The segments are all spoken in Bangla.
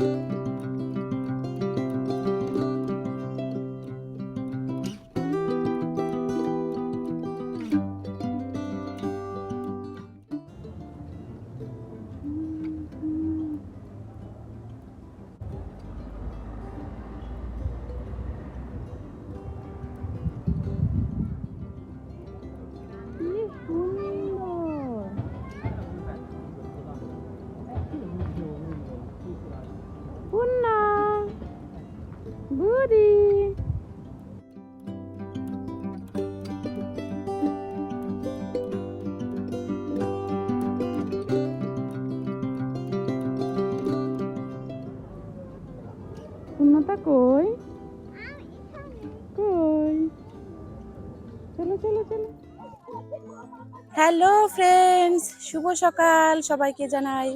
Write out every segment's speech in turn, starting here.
কি হ্যালো ফ্রেন্ডস শুভ সকাল। সবাইকে জানাই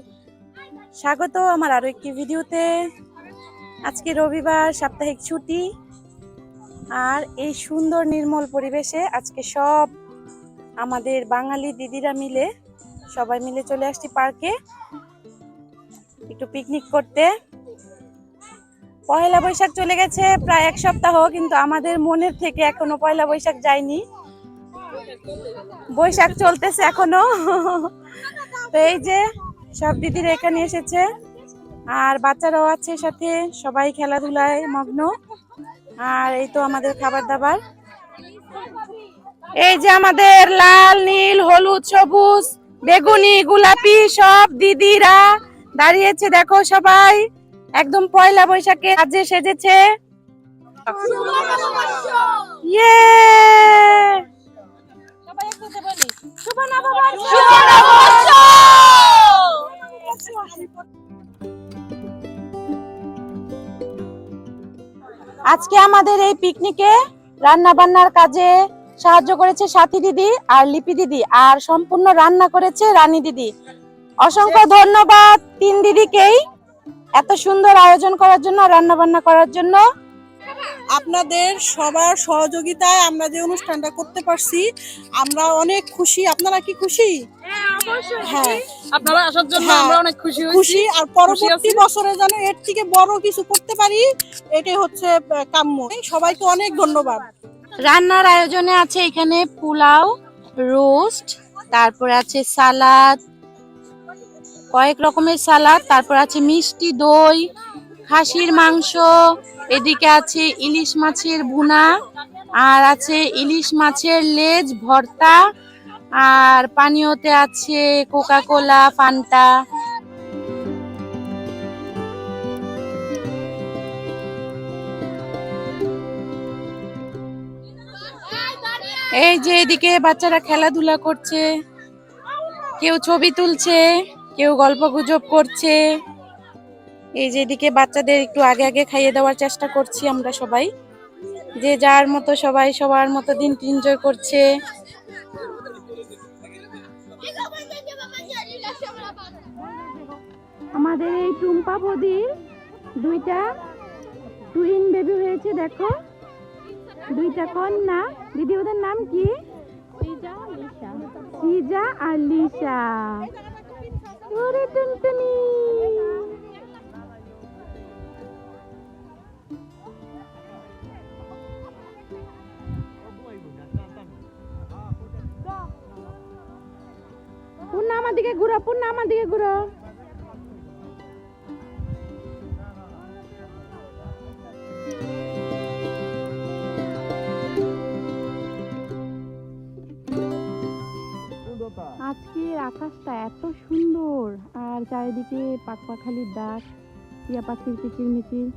স্বাগত আমার আরও একটি ভিডিওতে। আজকে রবিবার, সাপ্তাহিক ছুটি। আর এই সুন্দর নির্মল পরিবেশে আজকে সব আমাদের বাঙালি দিদিরা মিলে, সবাই মিলে চলে আসছি পার্কে একটু পিকনিক করতে। পয়লা বৈশাখ চলে গেছে, প্রায় এক সপ্তাহ, কিন্তু আমাদের মনের থেকে এখনও পয়লা বৈশাখ যায়নি। বৈশাখ চলতেছে এখনও। তো এই যে সব দিদিরা এখানে এসেছে। আর বাচ্চারাও আছে সাথে সবাই খেলাধুলায় মগ্ন। আর এই তো আমাদের খাবার দাবার এই যে আমাদের লাল নীল হলুদ সবুজ বেগুনি গোলাপি সব দিদিরা দাঁড়িয়েছে দেখো সবাই। একদম পয়লা বৈশাখে আজকে সেজেছে। ইয়ে! সবাই বলি শুভ নববর্ষ শুভ নববর্ষ আজকে আমাদের এই পিকনিকে রান্না বান্নার কাজে সাহায্য করেছে সাথী দিদি আর লিপি দিদি আর সম্পূর্ণ রান্না করেছে রানী দিদি। অসংখ্য ধন্যবাদ তিন দিদিকেই এত সুন্দর আয়োজন করার জন্য রান্না বান্না করার জন্য। আপনাদের সবার সহযোগিতায় আমরা যে অনুষ্ঠানটা করতে পারছি আমরা অনেক খুশি। আপনারা কি খুশি? হ্যাঁ আপনারা আসার জন্য হ্যাঁ, আমরা অনেক খুশি খুশি। আর পরবর্তী বছরে যেন এর থেকে বড় কিছু করতে পারি এটাই হচ্ছে কাম্য। সবাইকে অনেক ধন্যবাদ। রান্নার আয়োজনে আছে এখানে পোলাও রোস্ট তারপরে আছে সালাদ কয়েক রকমের সালাদ তারপর আছে মিষ্টি দই খাসির মাংস, এদিকে আছে ইলিশ মাছের ভুনা, আর আছে ইলিশ মাছের লেজ, ভর্তা, আর পানীয়তে আছে কোকা কোলা ফান্টা। এই যে এদিকে বাচ্চারা খেলাধুলা করছে, কেউ ছবি তুলছে, কেউ গল্প গুজব করছে। এই যে এদিকে বাচ্চাদের একটু আগে আগে খাইয়ে দেওয়ার চেষ্টা করছি আমরা সবাই। যে যার মতো সবাই সবার মতো দিন এনজয় করছে। আমাদের এই টুম্পা বদির দুইটা টুইন বেবি হয়েছে দেখো। দুইটা কন্যা দিদি ওদের নাম কি? সিজা আর লিসা। ওরে টুনটুনি। দিকে ঘুরো পূর্ণা আমার দিকে ঘুরো। আজকের আকাশটা এত সুন্দর, আর চারিদিকে পাখপাখালির ডাক টিয়া পাখির কিচির মিচির।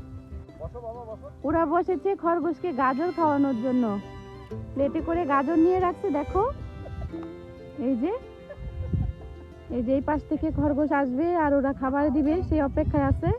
ওরা বসেছে খরগোশকে গাজর খাওয়ানোর জন্য। প্লেটে করে গাজর নিয়ে রাখছে, দেখো। এই যে এই যে এই পাশ থেকে খরগোশ আসবে আর ওরা খাবার দিবে সেই অপেক্ষায় আছে।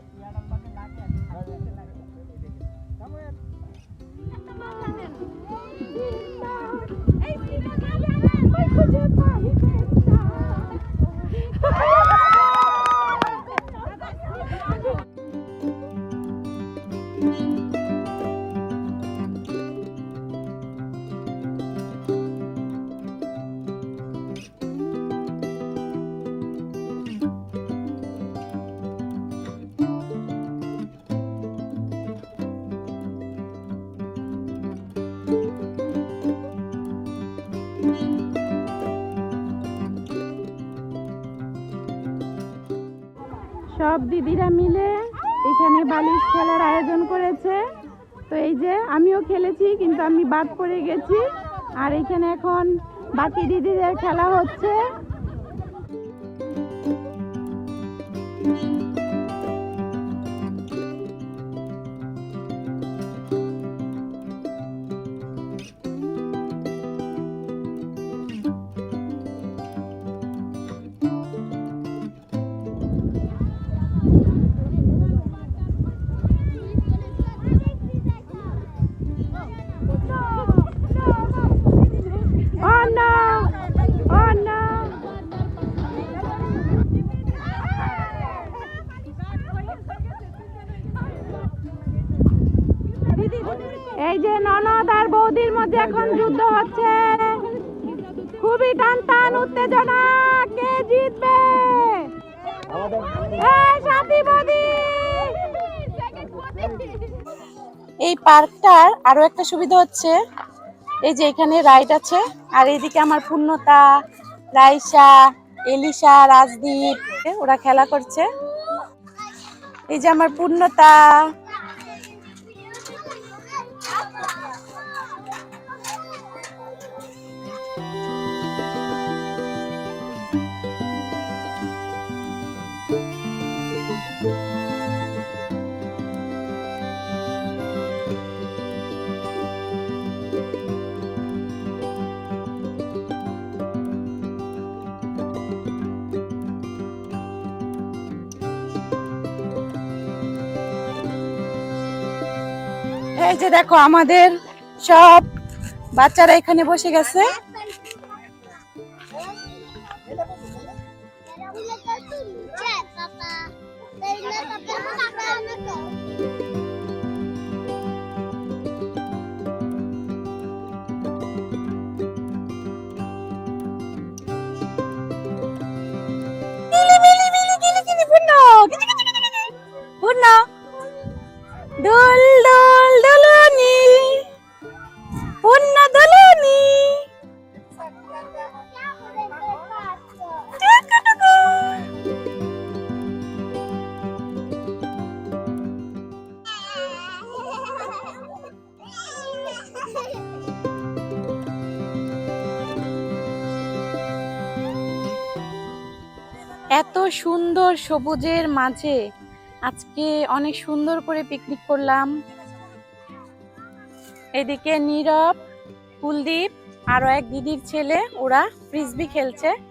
সব দিদিরা মিলে এখানে বালিশ খেলার আয়োজন করেছে। তো এই যে আমিও খেলেছি, কিন্তু আমি বাদ পড়ে গেছি। আর এখানে এখন বাকি দিদিদের খেলা হচ্ছে। এই যে ননদ আর বৌদির মধ্যে এখন যুদ্ধ হচ্ছে। খুবই টান টান উত্তেজনা। কে জিতবে? এই পার্কটার আরও একটা সুবিধা হচ্ছে। এই যে এখানে রাইড আছে, আর এইদিকে আমার পূর্ণতা, রাইসা এলিশা রাজদীপ ওরা খেলা করছে। এই যে আমার পূর্ণতা এই যে দেখো আমাদের সব বাচ্চারা এখানে বসে গেছে মিলি মিলি এত সুন্দর সবুজের মাঝে আজকে অনেক সুন্দর করে পিকনিক করলাম। এদিকে নীরব, কুলদীপ, আরও এক দিদির ছেলে, ওরা ফ্রিসবি খেলছে।